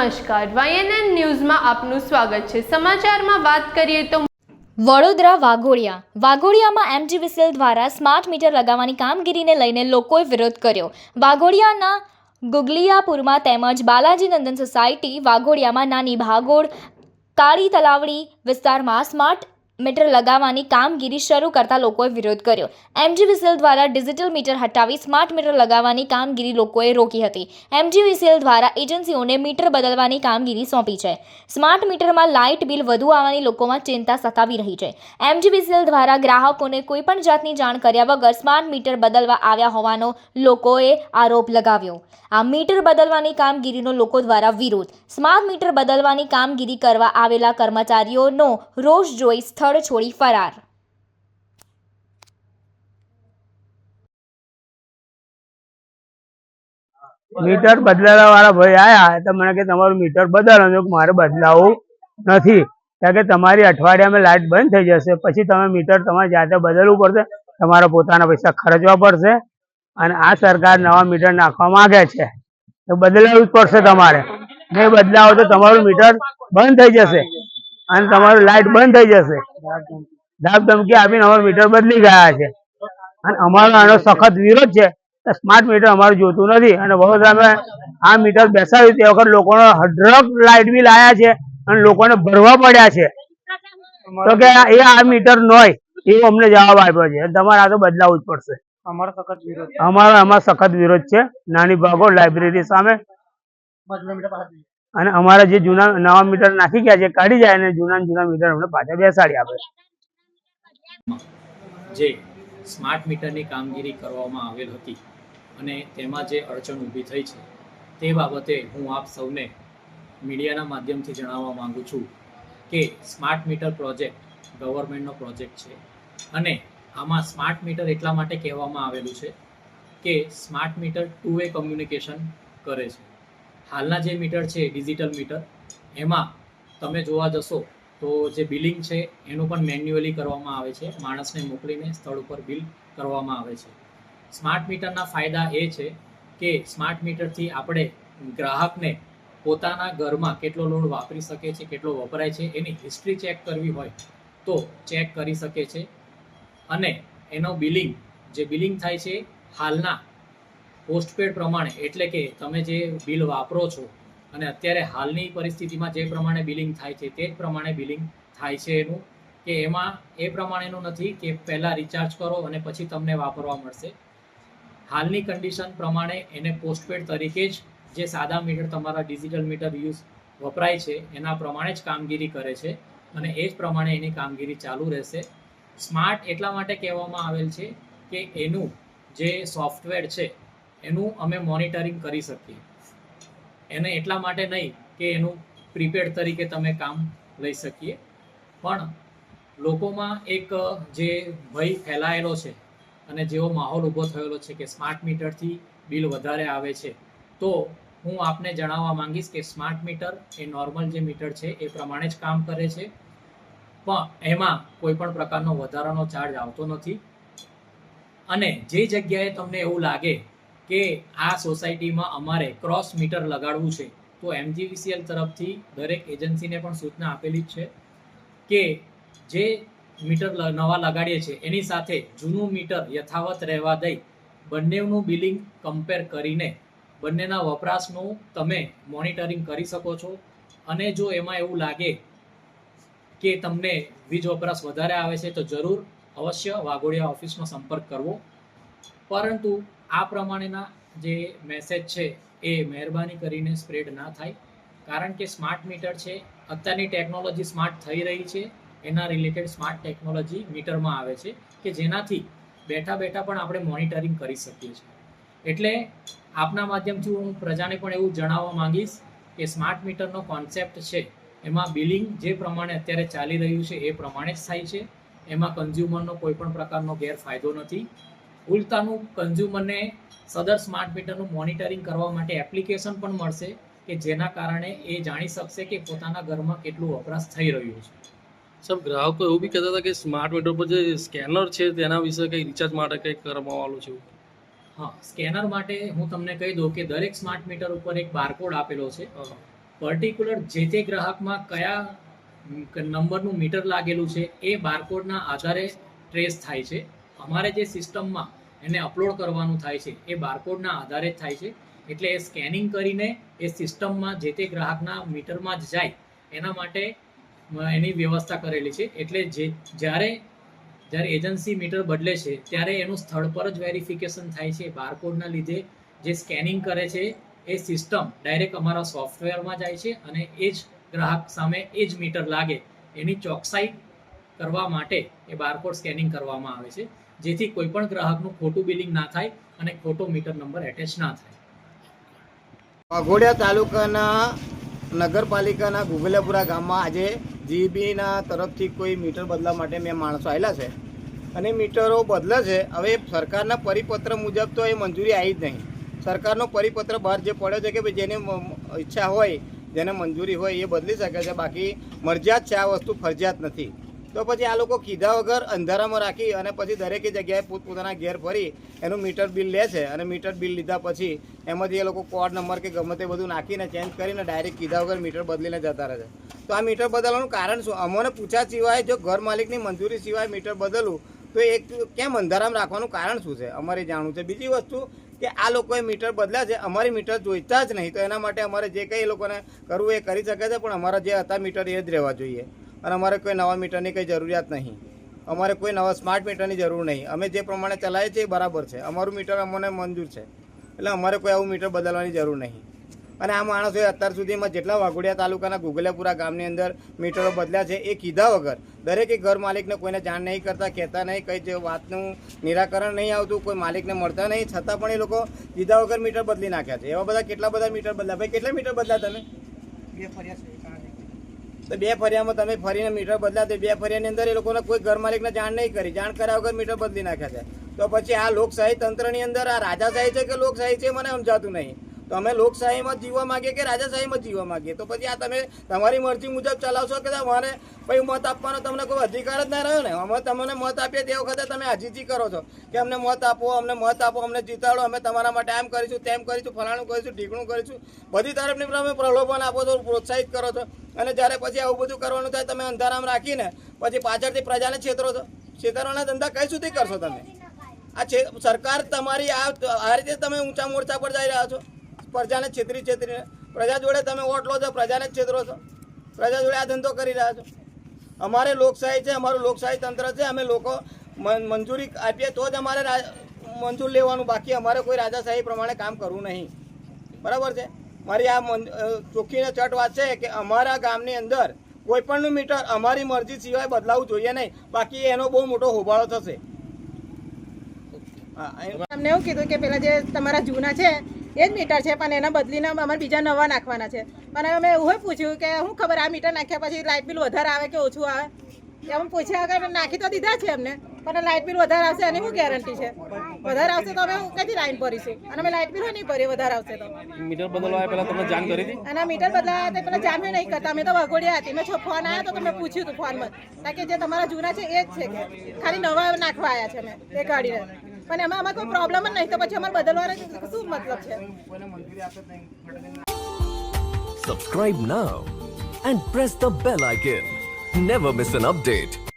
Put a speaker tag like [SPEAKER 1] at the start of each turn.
[SPEAKER 1] નમસ્કાર. વાયએનએન ન્યૂઝમાં આપનું સ્વાગત છે. સમાચારમાં વાત કરીએ તો
[SPEAKER 2] વડોદરા વાઘોડિયા. વાઘોડિયામાં એમજીવીસીએલ દ્વારા સ્માર્ટ મીટર લગાવવાની કામગીરીને લઈને લોકોએ વિરોધ કર્યો. વાઘોડિયાના ગુગલિયાપુરમાં તેમજ બાલાજી નંદન સોસાયટી વાઘોડિયામાં નાની ભાગોળ, કાળી તલાવડી વિસ્તારમાં સ્માર્ટ મીટર લગાવવાની કામગીરી શરૂ કરતા લોકોએ વિરોધ કર્યો. એમજીવીસીએલ દ્વારા ડિજિટલ મીટર હટાવી સ્માર્ટ મીટર લગાવવાની કામગીરી લોકોએ રોકી હતી. એમજીવીસીએલ દ્વારા એજન્સીઓને મીટર બદલવાની કામગીરી સોંપી છે. સ્માર્ટ મીટરમાં લાઇટ બિલ વધુ આવવાની લોકોમાં ચિંતા સતાવી રહી છે. એમજીવીસીએલ દ્વારા ગ્રાહકોને કોઈપણ જાતની જાણ કર્યા વગર સ્માર્ટ મીટર બદલવા આવ્યા હોવાનો લોકોએ આરોપ લગાવ્યો. આ મીટર બદલવાની કામગીરીનો લોકો દ્વારા વિરોધ. સ્માર્ટ મીટર બદલવાની કામગીરી કરવા આવેલા કર્મચારીઓનો રોષ જોઈ સ્થળ છોડી ફરાર.
[SPEAKER 3] મીટર બદલાવા વાળા ભાઈ આયા તો મને કે તમારું મીટર બદલો. મારે બદલાવું નથી. કારણ કે તમારી અઠવાડિયામાં લાઇટ બંધ થઈ જશે. પછી તમે મીટર તમારે જાતે બદલવું પડશે. તમારા પોતાના પૈસા ખર્ચવા પડશે. અને આ સરકાર નવા મીટર નાખવા માંગે છે. તો બદલાવવું જ પડશે તમારે. નહીં બદલાવો તો તમારું મીટર બંધ થઈ જશે. અને તમારું લાઇટ બંધ થઈ જશે. ધાક ધમકી આપીને અમારું મીટર બદલી ગયા છે. અને અમારો આનો સખત વિરોધ છે. સ્માર્ટ મીટર અમારું જોતું નથી. અને વડોદરામાં આ મીટર બેસાડ્યું તે વખત લોકોનો હડરક લાઇટ બિલ આયા છે અને લોકોને ભરવા પડ્યા છે. તો કે એ આ મીટર નોય. એવું અમને જવાબ આપ્યો છે. તમારે આ તો બદલાવવું જ પડશે.
[SPEAKER 4] અમારો સખત વિરોધ
[SPEAKER 3] અમારો એમાં સખત વિરોધ છે. નાની ભાગો લાઇબ્રેરી સામે અને અમારા જે જૂના નવા મીટર નાખી ગયા છે, કાઢી જાય અને જૂના જૂના મીટર અમને પાછા બેસાડી આપે.
[SPEAKER 5] જે સ્માર્ટ મીટરની કામગીરી કરવામાં આવેલ હતી અને તેમાં જે અડચણ ઊભી થઈ છે, તે બાબતે હું આપ સૌને મીડિયાના માધ્યમથી જણાવવા માગું છું કે સ્માર્ટ મીટર પ્રોજેક્ટ ગવર્મેન્ટનો પ્રોજેક્ટ છે અને આમાં સ્માર્ટ મીટર એટલા માટે કહેવામાં આવેલું છે કે smart meter two way communication કરે છે. હાલના જે મીટર છે, ડિજિટલ મીટર, એમાં તમે જોવા જશો તો જે બિલિંગ છે, એનું પણ મેન્યુઅલી કરવામાં આવે છે. માણસને મોકલીને સ્થળ ઉપર બિલ કરવામાં આવે છે. સ્માર્ટ મીટરના ફાયદા એ છે કે સ્માર્ટ મીટરથી આપણે ગ્રાહકને પોતાના ઘરમાં કેટલો લોડ વાપરી શકે છે, કેટલો વપરાય છે, એની હિસ્ટ્રી ચેક કરવી હોય તો ચેક કરી શકે છે. અને એનો બિલિંગ, જે બિલિંગ થાય છે, હાલના પોસ્ટપેડ પ્રમાણે, એટલે કે તમે જે બિલ વાપરો છો અને અત્યારે હાલની પરિસ્થિતિમાં જે પ્રમાણે બિલિંગ થાય છે, તે જ પ્રમાણે બિલિંગ થાય છે એનું, કે એમાં એ પ્રમાણેનું નથી કે પહેલાં રિચાર્જ કરો અને પછી તમને વાપરવા મળશે. હાલની કન્ડિશન પ્રમાણે એને પોસ્ટપેડ તરીકે જ જે સાદા મીટર તમારા ડિજિટલ મીટર યુઝ વપરાય છે, એના પ્રમાણે જ કામગીરી કરે છે અને એ જ પ્રમાણે એની કામગીરી ચાલુ રહેશે. સ્માર્ટ એટલા માટે કહેવામાં આવેલ છે કે એનું જે સોફ્ટવેર છે એનું અમે મોનિટરિંગ કરી શકીએ. એને એટલા માટે નહીં કે એનું પ્રીપેડ તરીકે તમે કામ લઈ શકીએ. પણ લોકોમાં એક, જે ભય ફેલાયેલો છે અને જેવો માહોલ ઊભો થયેલો છે કે સ્માર્ટ મીટરથી બિલ વધારે આવે છે, તો હું આપને જણાવવા માંગીશ કે સ્માર્ટ મીટર એ નોર્મલ જે મીટર છે એ પ્રમાણે જ કામ કરે છે. પણ એમાં કોઈ પણ પ્રકારનો વધારાનો ચાર્જ આવતો નથી. અને જે જગ્યાએ તમને એવું લાગે કે આ સોસાયટીમાં અમારે ક્રોસ મીટર લગાડવું છે, તો એમજીવીસીએલ તરફથી દરેક એજન્સીને પણ સૂચના આપેલી જ છે કે જે મીટર નવા લગાડીએ છીએ, એની સાથે જૂનું મીટર યથાવત રહેવા દઈ બંનેનું બિલિંગ કમ્પેર કરીને બંનેના વપરાશનું તમે મોનિટરિંગ કરી શકો છો. અને જો એમાં એવું લાગે કે તમને વીજ વપરાશ વધારે આવે છે, તો જરૂર અવશ્ય વાઘોડિયા ઓફિસનો સંપર્ક કરવો. પરંતુ આ પ્રમાણેના જે મેસેજ છે એ મહેરબાની કરીને સ્પ્રેડ ના થાય. કારણ કે સ્માર્ટ મીટર છે, અત્યારની ટેકનોલોજી સ્માર્ટ થઈ રહી છે, એના રિલેટેડ સ્માર્ટ ટેકનોલોજી મીટરમાં આવે છે, કે જેનાથી બેઠા બેઠા પણ આપણે મોનિટરિંગ કરી શકીએ છીએ. એટલે આપના માધ્યમથી હું પ્રજાને પણ એવું જણાવવા માંગીશ કે સ્માર્ટ મીટરનો કોન્સેપ્ટ છે, એમાં બિલિંગ જે પ્રમાણે અત્યારે ચાલી રહ્યું છે એ પ્રમાણે જ થાય છે. એમાં કન્ઝ્યુમરનો કોઈ પણ પ્રકારનો ગેરફાયદો નથી. ઉલટાનું કન્ઝ્યુમરને સદર સ્માર્ટ મીટરનું મોનિટરિંગ કરવા માટે એપ્લિકેશન પણ મળશે કે જેના કારણે એ જાણી શકશે કે પોતાના ઘરમાં કેટલું વપરાશ થઈ રહ્યું છે.
[SPEAKER 6] સર ગ્રાહકો એવું બી કહેતા હતા કે સ્માર્ટ મીટર પર જે સ્કેનર છે તેના વિશે કંઈ રિચાર્જ માટે કંઈક કરવામાં છે
[SPEAKER 5] હા સ્કેનર માટે હું તમને કહી દઉં કે દરેક સ્માર્ટ મીટર ઉપર એક બારકોડ આપેલો છે. પર્ટિક્યુલર જે તે ગ્રાહકમાં કયા નંબરનું મીટર લાગેલું છે એ બારકોડના આધારે ટ્રેસ થાય છે. અમારે જે સિસ્ટમમાં એને અપલોડ કરવાનું થાય છે. એ બારકોડના આધારે જ થાય છે. એટલે એ સ્કેનિંગ કરીને એ સિસ્ટમમાં જે તે ગ્રાહકના મીટરમાં જ જાય, એના માટે એની વ્યવસ્થા કરેલી છે. એટલે જે, જ્યારે જ્યારે એજન્સી મીટર બદલે છે, ત્યારે એનું સ્થળ પર જ વેરિફિકેશન થાય છે. બારકોડના લીધે જે સ્કેનિંગ કરે છે, એ સિસ્ટમ ડાયરેક્ટ અમારા સોફ્ટવેરમાં જાય છે અને એ જ ગ્રાહક સામે એ જ મીટર લાગે. એની ચોકસાઈ કરવા માટે એ બારકોડ સ્કેનિંગ કરવામાં આવે છે. જેથી કોઈ પણ ગ્રાહકનું ખોટું બિલિંગ ના થાય અને ખોટો મીટર નંબર એટેચ ના થાય.
[SPEAKER 7] વાઘોડિયા તાલુકાના નગરપાલિકાના ગુગલિયાપુરા ગામમાં આજે જીબીના તરફથી કોઈ મીટર બદલવા માટે મેં માણસો આવેલા છે. અને મીટરો બદલે છે. હવે સરકારના પરિપત્ર મુજબ તો એ મંજૂરી આવી જ નહીં. સરકારનો પરિપત્ર બહાર જે પડ્યો છે કે ભાઈ જેને ઈચ્છા હોય, જેને મંજૂરી હોય એ બદલી શકે છે. બાકી મરજિયાત છે આ વસ્તુ ફરજિયાત નથી. તો પછી આ લોકો કીધા વગર અંધારામાં રાખી અને પછી દરેક જગ્યાએ પોતપોતાના ઘેર ફરી એનું મીટર બિલ લે છે અને મીટર બિલ લીધા પછી એમાંથી એ લોકો કોડ નંબર કે ગમે તે બધું નાખીને ચેન્જ કરીને ડાયરેક્ટ કીધા વગર મીટર બદલીને જતા રહે છે. તો આ મીટર બદલવાનું કારણ શું? અમને પૂછ્યા સિવાય જો ઘર માલિકની મંજૂરી સિવાય મીટર બદલવું, તો એક કેમ અંધારામાં રાખવાનું કારણ શું છે? અમારે જાણવું છે. બીજી વસ્તુ કે આ લોકોએ મીટર બદલ્યા છે. અમારી મીટર જોઈતા જ નહીં. તો એના માટે અમારે જે કંઈ એ લોકોને કરવું એ કરી શકે છે, પણ અમારા જે હતા મીટર એ જ રહેવા જોઈએ. અને અમારે કોઈ નવા મીટરની કંઈ જરૂરિયાત નહીં. અમારે કોઈ નવા સ્માર્ટ મીટરની જરૂર નહીં. અમે જે પ્રમાણે ચલાવીએ છીએ એ બરાબર છે. અમારું મીટર અમને મંજૂર છે. એટલે અમારે કોઈ આવું મીટર બદલવાની જરૂર નહીં. અને આ માણસોએ અત્યાર સુધીમાં જેટલા વાઘોડિયા તાલુકાના ગુગલેપુરા ગામની અંદર મીટરો બદલ્યા છે એ કીધા વગર દરેકે ઘર માલિકને કોઈને જાણ નહીં કરતા, કહેતા નહીં, કંઈ જે વાતનું નિરાકરણ નહીં આવતું, કોઈ માલિકને મળતા નહીં. છતાં પણ એ લોકો કીધા વગર મીટર બદલી નાખ્યા છે. એવા બધા કેટલા બધા મીટર બદલ્યા? ભાઈ, કેટલા મીટર બદલ્યા તમે?
[SPEAKER 4] બે ફર્યા છે.
[SPEAKER 7] તો બે ફરિયામાં તમે ફરીને મીટર બદલા તો બે ફરિયાની અંદર એ લોકોને કોઈ ઘર માલિકને જાણ નહીં કરી. જાણ કર્યા વગર મીટર બદલી નાખ્યા છે. તો પછી આ લોકશાહી તંત્રની અંદર આ રાજાશાહી છે કે લોકશાહી છે મને સમજાતું નહીં. તો અમે લોકશાહીમાં જીવવા માંગીએ કે રાજાશાહીમાં જીવવા માગીએ? તો પછી આ તમે તમારી મરજી મુજબ ચલાવશો કે મારે ભાઈ મત આપવાનો તમને કોઈ અધિકાર જ ના રહ્યો ને? અમે તમને મત આપીએ તે વખતે તમે આજીજી કરો છો કે અમને મત આપો, અમને મત આપો, અમને જીતાડો, અમે તમારા માટે આમ કરીશું, તેમ કરીશું, ફલાણું કરીશું, ઢીકણું કરીશું. બધી તરફની તમે પ્રલોભન આપો છો, પ્રોત્સાહિત કરો છો. અને જ્યારે પછી આવું બધું કરવાનું થાય તમે અંધારામ રાખીને પછી પાછળથી પ્રજાને છેતરો છો. છેતરવાના ધંધા કઈ સુધી કરશો તમે? આ છે, સરકાર તમારી આ રીતે તમે ઊંચા મોરચા પર જઈ રહ્યા છો. પ્રજાને છેતરી છેતરીને. પ્રજા જોડે તમે વોટ લો છો, પ્રજાને જ છેતરો છો. પ્રજા જોડે આ ધંધો કરી રહ્યા છો. અમારે લોકશાહી છે, અમારું લોકશાહી તંત્ર છે, અમે લોકો મંજૂરી આપીએ તો જ અમારે મંજૂર લેવાનું. બાકી અમારે કોઈ રાજાશાહી પ્રમાણે કામ કરવું નહીં. બરાબર છે? મારી આ ચોખ્ખીને ચટ વાત છે કે અમારા ગામની અંદર કોઈ પણનું મીટર અમારી મરજી સિવાય બદલાવવું જોઈએ નહીં. બાકી એનો બહુ મોટો હોબાળો થશે. એ-
[SPEAKER 8] એવું કીધું કે પેલા જે તમારા જૂના છે એ જ મીટર છે પણ એના બદલીને અમારે બીજા નવા નાખવાના છે. પણ અમે એવું પૂછ્યું કે શું ખબર આ મીટર નાખ્યા પછી લાઇટ બિલ વધારે આવે કે ઓછું આવે? એમ પૂછ્યા વગર નાખી તો દીધા છે એમને પણ લાઇટ બિલ વધારે આવશે એની શું ગેરંટી છે? વધારે આવશે તો અમે કઈથી લાઈન ભરીશું? અને અમે લાઇટ બિલ નહીં ભરીએ વધારે આવશે તો.
[SPEAKER 6] મીટર બદલવા પહેલા તમને જાણ કરી હતી?
[SPEAKER 8] અને મીટર બદલાયા તે પેલા જામે નહીં કરતા. અમે તો વગોડ્યા હતી. મેં છો ફોન આવ્યો તો તમે પૂછ્યું હતું ફોનમાં. કારણ કે જે તમારા જૂના છે એ જ છે કે. ખાલી નવા નાખવા આવ્યા છે અમે એ ગાડીને. પણ એમાં અમારે કોઈ પ્રોબ્લેમ જ નહીં. તો પછી અમારે બદલવાનો શું મતલબ છે?
[SPEAKER 7] Subscribe now and press the
[SPEAKER 9] bell icon never miss an bell